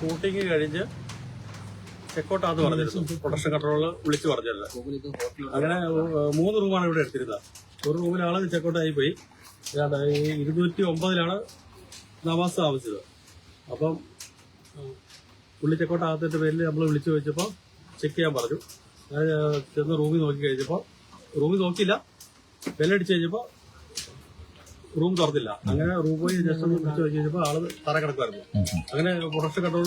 Shooting കഴിഞ്ഞ് ചെക്കൗട്ടാന്ന് പറഞ്ഞിരുന്നു. Production control വിളിച്ചു പറഞ്ഞല്ലോ. അങ്ങനെ മൂന്ന് റൂമാണ് ഇവിടെ എടുത്തിരുന്നത്. ഒരു റൂമിൽ ആൾ ആയി പോയി. ഇരുന്നൂറ്റി ഒമ്പതിലാണ് നവാസ് താമസിച്ചത്. അപ്പം പുള്ളി ചെക്കൗട്ട് ആകത്തിന്റെ പേരിൽ നമ്മൾ വിളിച്ചു വെച്ചപ്പോൾ ചെക്ക് ചെയ്യാൻ പറഞ്ഞു. ചെന്ന് റൂമിൽ നോക്കി കഴിഞ്ഞപ്പോൾ റൂമിൽ നോക്കിയില്ല. ബെല്ലടിച്ച് കഴിഞ്ഞപ്പോൾ റൂം തുറന്നില്ല. അങ്ങനെ റൂം പോയി ജസ്റ്റ് ഒന്ന് വിളിച്ചു നോക്കി കഴിഞ്ഞപ്പോൾ ആൾ തറ കിടക്കുമായിരുന്നു അങ്ങനെ പ്രൊഡക്ഷൻ കൺട്രോൾ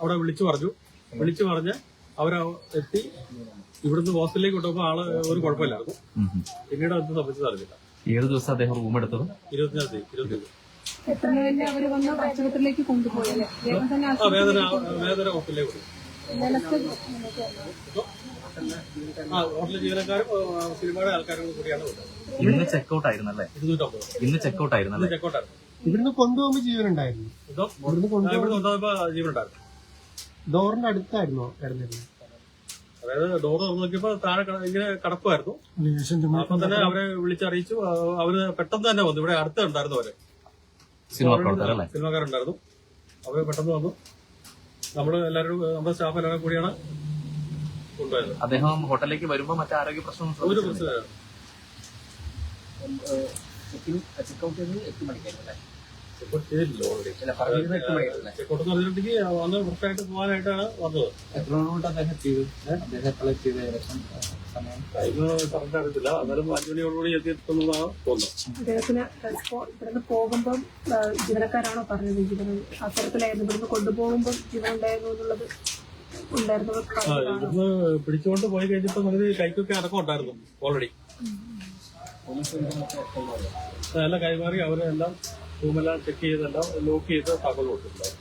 അവിടെ വിളിച്ചു പറഞ്ഞു. വിളിച്ചു പറഞ്ഞ് അവരെ എത്തി. ഇവിടുന്ന് ഹോസ്റ്റലിലേക്ക് കൊണ്ടുപോകുമ്പോൾ ആൾ ഒരു കുഴപ്പമില്ലായിരുന്നു. പിന്നീട് അത് സംബന്ധിച്ച് അറിഞ്ഞില്ല. ഏത് ദിവസം അദ്ദേഹം റൂം എടുത്തത്? ഇരുപത്തിനാല് തീയതി ഇരുപത്തി എത്ര അവർ വന്ന് കൊണ്ടുപോയി? വേദന വേദന ഹോസ്റ്റലിലേക്ക് കൊണ്ടു ഇന്ന് ചെക്ക്ഔട്ട് ആയിരുന്നല്ലേ ഇന്ന് ചെക്ക്ഔട്ട് ആയിരുന്നല്ലേ ഇവിടുന്ന് കൊണ്ടുപോകുമ്പോ ജീവനുണ്ടായിരുന്നു ഇതോ ഇവിടുന്ന് കൊണ്ടുപോകുമ്പോ ജീവനുണ്ടായിരുന്നു ഡോറിന്റെ അടുത്തായിരുന്നോ കിടന്നിരുന്നത്. അതായത് ഡോർ തുറന്നു നോക്കിയപ്പോ താഴെ ഇങ്ങനെ കടപ്പായിരുന്നു അപ്പൊ തന്നെ അവരെ വിളിച്ചറിയിച്ചു. അവർ പെട്ടെന്ന് തന്നെ വന്നു. ഇവിടെ അടുത്തുണ്ടായിരുന്നു അവർ. സിനിമ പ്രവർത്തകർ അല്ലേ സിനിമാക്കാരുണ്ടായിരുന്നു. അവർ പെട്ടെന്ന് വന്നു. നമ്മൾ എല്ലാവരും നമ്മുടെ സ്റ്റാഫ് എല്ലാവരും കൂടിയാണ് കൊണ്ടുപോയത്. അദ്ദേഹം ഹോട്ടലിലേക്ക് വരുമ്പോ മറ്റു ആരോഗ്യ പ്രശ്നം ഒരു പ്രശ്നമില്ല. ചെക്കൗട്ട് ചെയ്തത് പറഞ്ഞിട്ടുണ്ടെങ്കിൽ പോകാനായിട്ടാണ് വന്നത്. എത്ര അദ്ദേഹം ചെയ്തു അദ്ദേഹം എപ്പോഴും ചെയ്ത ഏകദേശം? അറിയത്തില്ല. എന്നാലും അഞ്ചു മണിയോടുകൂടി എത്തിയിട്ടുള്ളതാണ് തോന്നുന്നത്. അദ്ദേഹത്തിന് പോ- ഇവിടുന്ന് പോകുമ്പം ആ, ജീവനക്കാരാണോ പറഞ്ഞത്? ജീവനം അത്തരത്തിലായിരുന്നു ഇവിടുന്ന് കൊണ്ടുപോകുമ്പോൾ ജീവൻ ഉണ്ടായിരുന്നു എന്നുള്ളത് ഇവിടുന്ന് പിടിച്ചുകൊണ്ട് പോയി കഴിഞ്ഞപ്പോ നമുക്ക് കൈക്കൊക്കെ അടക്കം ഉണ്ടായിരുന്നു ഓൾറെഡി അതെല്ലാം കൈമാറി അവരെല്ലാം റൂമെല്ലാം ചെക്ക് ചെയ്തെല്ലാം ലോക്ക് ചെയ്ത് താക്കോൽ കൊടുത്തിട്ടുണ്ടായിരുന്നു